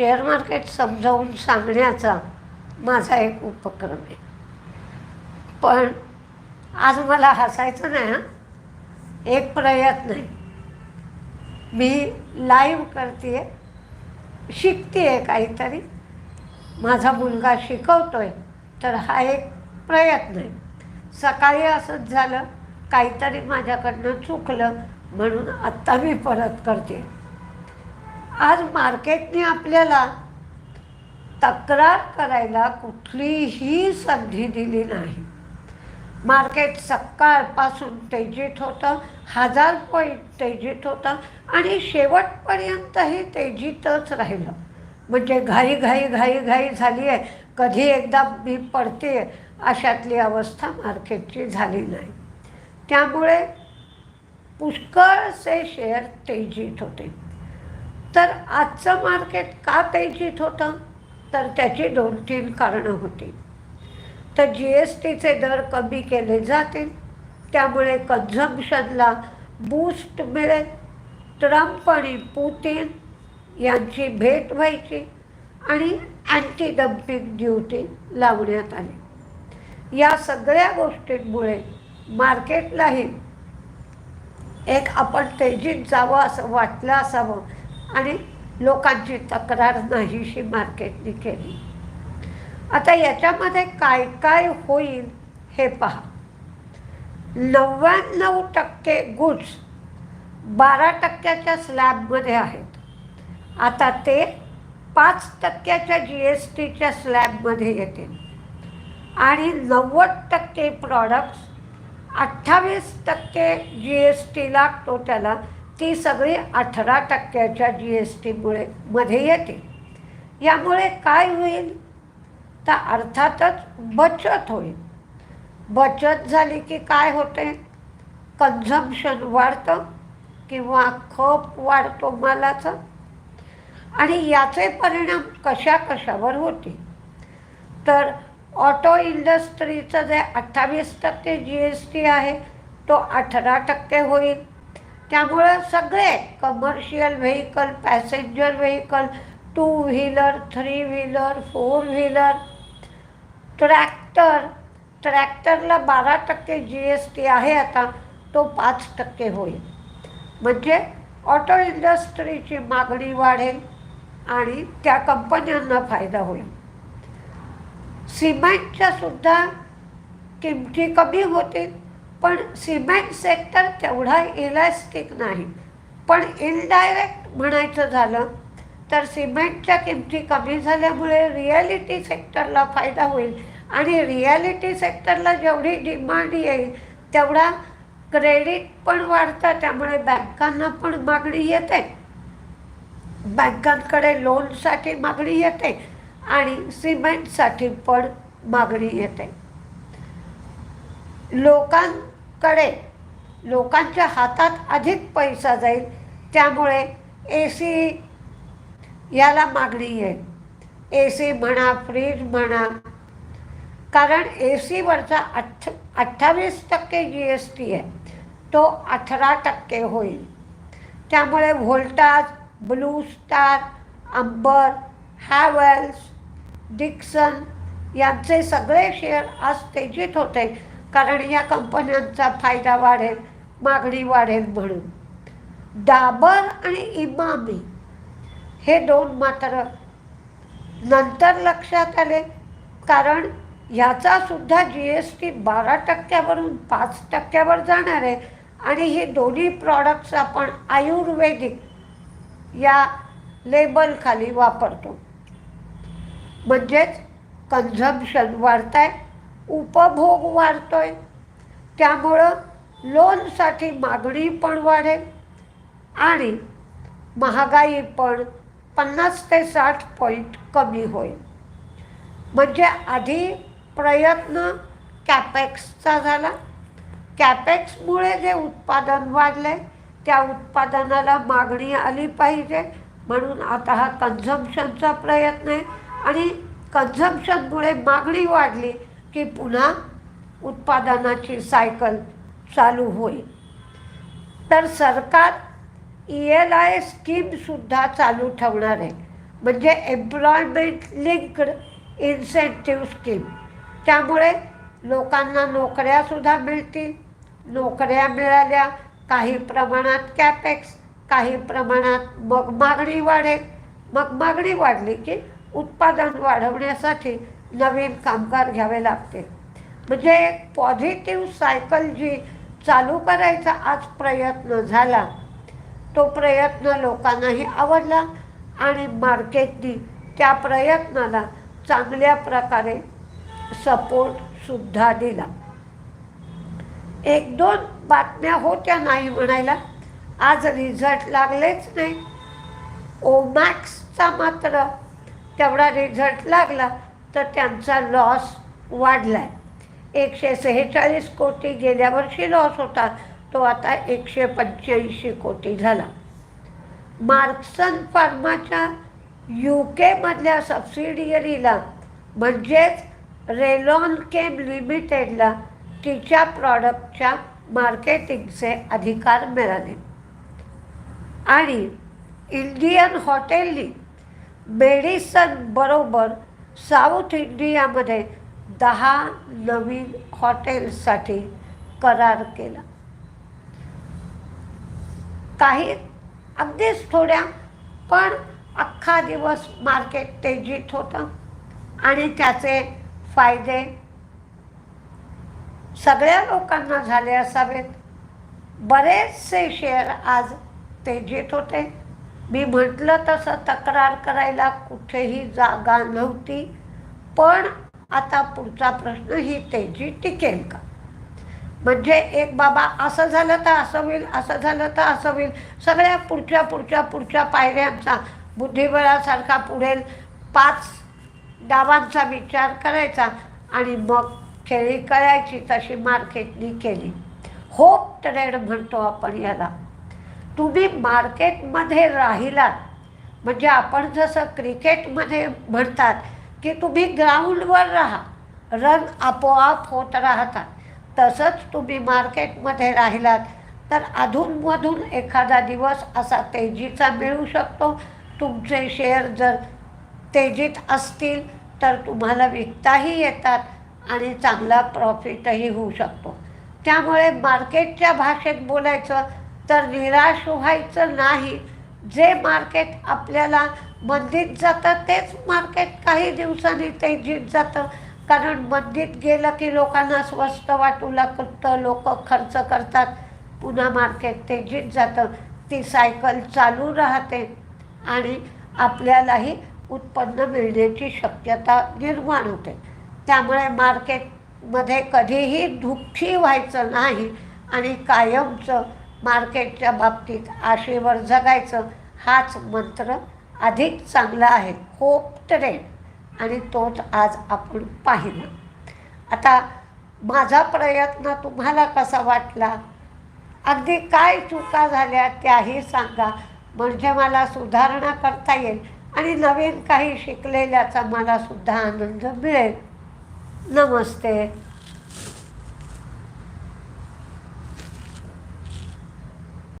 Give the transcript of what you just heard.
Share market समजावून सांगण्याचा माझा एक उपक्रम आहे. पण आज मला हसायचं नाही हां. एक प्रयत्न आहे. मी लाईव्ह करते शिकते आहे काहीतरी. माझा मुलगा शिकवतोय तर हा एक प्रयत्न आहे. सकाळी असंच झालं काहीतरी माझ्याकडनं चुकलं म्हणून आत्ता मी परत करते आज मार्केटने आपल्याला तक्रार करायला कुठलीही संधी दिली नाही. मार्केट सकाळपासून तेजीत होतं हजार पॉईंट तेजीत होतं आणि शेवटपर्यंतही तेजीतच राहिलं. म्हणजे घाई घाई घाई घाई झाली आहे कधी एकदा मी पडते अशातली अवस्था मार्केटची झाली नाही. त्यामुळे पुष्कळसे शेअर तेजीत होते. तर आजचं मार्केट का तेजीत होतं? तर त्याची दोन तीन कारणं होती तर जी एस टीचे दर कमी केले जातील. त्यामुळे कन्झम्पशनला बूस्ट मिळेल. ट्रम्प आणि पुतीन यांची भेट व्हायची आणि अँटी डम्पिंग ड्युटी लावण्यात आली. या सगळ्या गोष्टींमुळे मार्केटलाही एक आपण तेजीत जावं असं वाटलं असावं आणि लोकांची तक्रार नाहीशी मार्केटने केली. आता याच्यामध्ये काय काय होईल हे पहा. नव्याण्णव टक्के गुड्स बारा टक्क्याच्या स्लॅबमध्ये आहेत. आता ते पाच टक्क्याच्या जी एस टीच्या स्लॅबमध्ये येतील आणि नव्वद टक्के प्रॉडक्ट्स अठ्ठावीस टक्के जी एस टी लागतो त्याला ती सगळी अठरा टक्क्याच्या जी एस टीमुळे मध्ये येते. यामुळे काय होईल? तर अर्थातच बचत होईल. बचत झाली की काय होते? कन्झम्पशन वाढतं किंवा खप वाढतो मालाचं. आणि याचे परिणाम कशा कशावर होते तर ऑटो इंडस्ट्रीचं जे अठ्ठावीस टक्के जी एस टी आहे तो अठरा टक्के होईल. त्यामुळं सगळे commercial vehicle passenger vehicle two wheeler three wheeler four wheeler tractor ट्रॅक्टरला बारा टक्के जी एस टी आहे आता तो पाच टक्के होईल. म्हणजे ऑटो इंडस्ट्रीची मागणी वाढेल आणि त्या कंपन्यांना फायदा होईल. सिमेंटच्या सुद्धा किमती कमी होतील. पण सिमेंट सेक्टर तेवढा इलॅस्टिक नाही. पण इनडायरेक्ट म्हणायचं झालं तर सिमेंटच्या किमती कमी झाल्यामुळे रिॲलिटी सेक्टरला फायदा होईल. आणि रिॲलिटी सेक्टरला जेवढी डिमांड येईल तेवढा क्रेडिट पण वाढतं त्यामुळे बँकांना पण मागणी येते. बँकांकडे लोनसाठी मागणी येते आणि सिमेंटसाठी पण मागणी येते. कडे लोकांच्या हातात अधिक पैसा जाईल. त्यामुळे ए सी याला मागणी येईल. ए सी म्हणा फ्रीज म्हणा. कारण ए सीवरचा अठ्ठ अठ्ठावीस टक्के जी एस टी आहे. तो अठरा टक्के होईल. त्यामुळे Voltas blue star Amber Havells Dixon यांचे सगळे शेअर आज तेजीत होते. कारण या कंपन्यांचा फायदा वाढेल मागणी वाढेल म्हणून. डाबर आणि इमामी हे दोन मात्र नंतर लक्षात आले. कारण ह्याचा सुद्धा जी एस टी बारा टक्क्यावरून पाच टक्क्यावर जाणार आहे आणि हे दोन्ही प्रॉडक्ट्स आपण आयुर्वेदिक या लेबलखाली वापरतो. म्हणजेच कन्झम्पशन वाढत आहे उपभोग वाढतोय. त्यामुळं लोनसाठी मागणी पण वाढेल आणि महागाई पण पन्नास ते साठ पॉईंट कमी होईल. म्हणजे आधी प्रयत्न कॅपेक्सचा झाला. कॅपेक्समुळे जे उत्पादन वाढले त्या उत्पादनाला मागणी आली पाहिजे. म्हणून आता हा कन्झम्पशनचा प्रयत्न आहे. आणि कन्झम्पशनमुळे मागणी वाढली. की पुन्हा उत्पादनाची सायकल चालू होईल. तर सरकार ई एल आय स्कीमसुद्धा चालू ठेवणार आहे. म्हणजे एम्प्लॉयमेंट लिंक्ड इन्सेंटिव्ह स्कीम त्यामुळे लोकांना नोकऱ्यासुद्धा मिळतील. नोकऱ्या मिळाल्या काही प्रमाणात कॅपेक्स काही प्रमाणात मग मागणी वाढेल. मग मागणी वाढली की उत्पादन वाढवण्यासाठी नवीन कामगार घ्यावे लागते म्हणजे एक पॉझिटिव्ह सायकल जी चालू करायचा आज प्रयत्न झाला. तो प्रयत्न लोकांनाही आवडला आणि मार्केटनी त्या प्रयत्नाला चांगल्या प्रकारे सपोर्टसुद्धा दिला. एक दोन बातम्या होत्या नाही म्हणायला. आज रिझल्ट लागलेच नाही. ओमॅक्सचा मात्र तेवढा रिझल्ट लागला. तर त्यांचा लॉस वाढला आहे एकशे सेहेचाळीस कोटी गेल्या वर्षी लॉस होता. तो आता एकशे पंच्याऐंशी कोटी झाला. मार्क्सन फार्माच्या यू केमधल्या सबसिडियरीला म्हणजेच रेलॉन केम लिमिटेडला तिच्या प्रॉडक्टच्या मार्केटिंगचे अधिकार मिळाले. आणि इंडियन हॉटेलनी मेडिसन बरोबर साऊथ इंडियामध्ये दहा नवीन हॉटेल्ससाठी करार केला. काही अगदीच थोड्या पण अख्खा दिवस मार्केट तेजीत होतं. आणि त्याचे फायदे सगळ्या लोकांना झाले असावेत. बरेचसे शेअर आज तेजीत होते. मी म्हटलं तसं तक्रार करायला कुठेही जागा नव्हती पण आता पुढचा प्रश्न ही तेजी टिकेल का? म्हणजे एक बाबा असं झालं तर असं होईल असं झालं तर असं होईल. सगळ्या पुढच्या पुढच्या पुढच्या पायऱ्यांचा बुद्धिबळासारखा पुढे पाच डावांचा विचार करायचा आणि मग खेळी करायची तशी मार्केटनी केली. होप ट्रेड म्हणतो आपण याला. तुम्ही मार्केटमध्ये राहिलात म्हणजे आपण जसं क्रिकेटमध्ये म्हणतात की तुम्ही ग्राउंडवर राहा रन आपोआप होत राहतात. तसंच तुम्ही मार्केटमध्ये राहिलात तर अधूनमधून एखादा दिवस असा तेजीचा मिळू शकतो. तुमचे शेअर जर तेजीत असतील तर तुम्हाला विकताही येतात आणि चांगला प्रॉफिटही होऊ शकतो. त्यामुळे मार्केटच्या भाषेत बोलायचं तर निराश व्हायचं नाही. जे मार्केट आपल्याला मंदीत जातं तेच मार्केट काही दिवसांनी ते तेजीत जातं. कारण मंदीत गेलं की लोकांना स्वस्त वाटू लागतं लोक खर्च करतात. पुन्हा मार्केट ते तेजीत जातं. ती सायकल चालू राहते आणि आपल्यालाही उत्पन्न मिळण्याची शक्यता निर्माण होते. त्यामुळे मार्केटमध्ये कधीही दुःखी व्हायचं नाही आणि कायमचं मार्केटच्या बाबतीत आशेवर जगायचं हाच मंत्र अधिक चांगला आहे होप ट्रेड आणि तोच आज आपण पाहिला. आता माझा प्रयत्न तुम्हाला कसा वाटला? अगदी काय चुका झाल्या त्याही सांगा. म्हणजे मला सुधारणा करता येईल आणि नवीन काही शिकलेल्याचा मला सुद्धा आनंद मिळेल. नमस्ते.